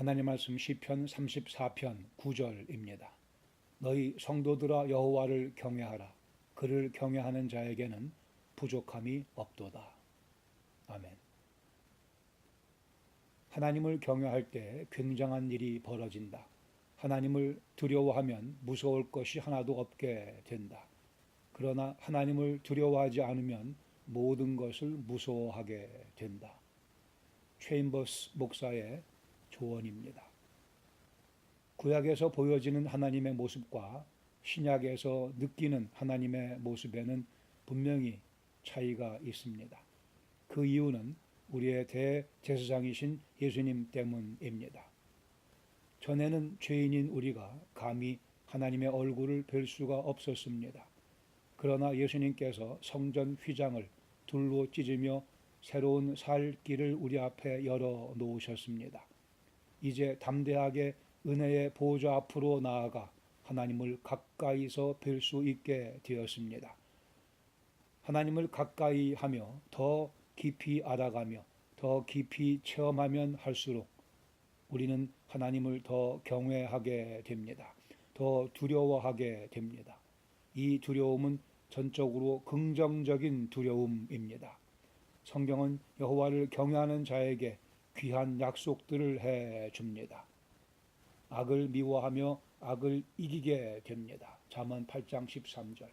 하나님 말씀 시편 34편 9절입니다. 너희 성도들아 여호와를 경외하라. 그를 경외하는 자에게는 부족함이 없도다. 아멘. 하나님을 경외할 때 굉장한 일이 벌어진다. 하나님을 두려워하면 무서울 것이 하나도 없게 된다. 그러나 하나님을 두려워하지 않으면 모든 것을 무서워하게 된다. 체인버스 목사의 조언입니다. 구약에서 보여지는 하나님의 모습과 신약에서 느끼는 하나님의 모습에는 분명히 차이가 있습니다. 그 이유는 우리의 대제사장이신 예수님 때문입니다. 전에는 죄인인 우리가 감히 하나님의 얼굴을 뵐 수가 없었습니다. 그러나 예수님께서 성전 휘장을 둘로 찢으며 새로운 살 길을 우리 앞에 열어 놓으셨습니다. 이제 담대하게 은혜의 보좌 앞으로 나아가 하나님을 가까이서 뵐 수 있게 되었습니다. 하나님을 가까이 하며 더 깊이 알아가며 더 깊이 체험하면 할수록 우리는 하나님을 더 경외하게 됩니다. 더 두려워하게 됩니다. 이 두려움은 전적으로 긍정적인 두려움입니다. 성경은 여호와를 경외하는 자에게 귀한 약속들을 해 줍니다. 악을 미워하며 악을 이기게 됩니다. 잠언 8장 13절.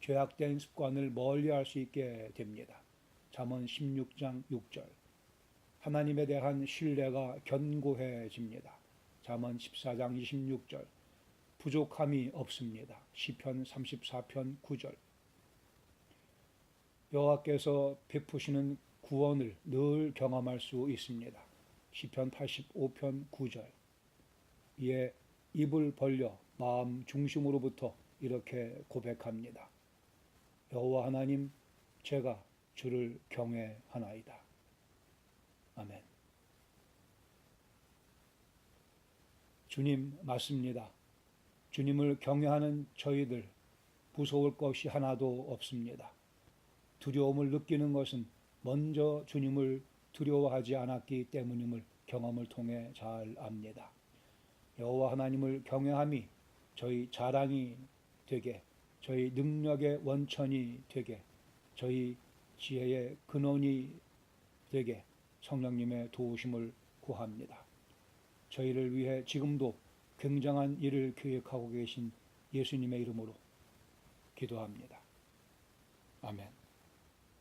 죄악된 습관을 멀리할 수 있게 됩니다. 잠언 16장 6절. 하나님에 대한 신뢰가 견고해집니다. 잠언 14장 26절. 부족함이 없습니다. 시편 34편 9절. 여호와께서 베푸시는 구원을 늘 경험할 수 있습니다. 시편 85편 9절. 이에 입을 벌려 마음 중심으로부터 이렇게 고백합니다. 여호와 하나님, 제가 주를 경외하나이다. 아멘. 주님 맞습니다. 주님을 경외하는 저희들 무서울 것이 하나도 없습니다. 두려움을 느끼는 것은 먼저 주님을 두려워하지 않았기 때문임을 경험을 통해 잘 압니다. 여호와 하나님을 경외함이 저희 자랑이 되게 저희 능력의 원천이 되게 저희 지혜의 근원이 되게 성령님의 도우심을 구합니다. 저희를 위해 지금도 굉장한 일을 계획하고 계신 예수님의 이름으로 기도합니다. 아멘.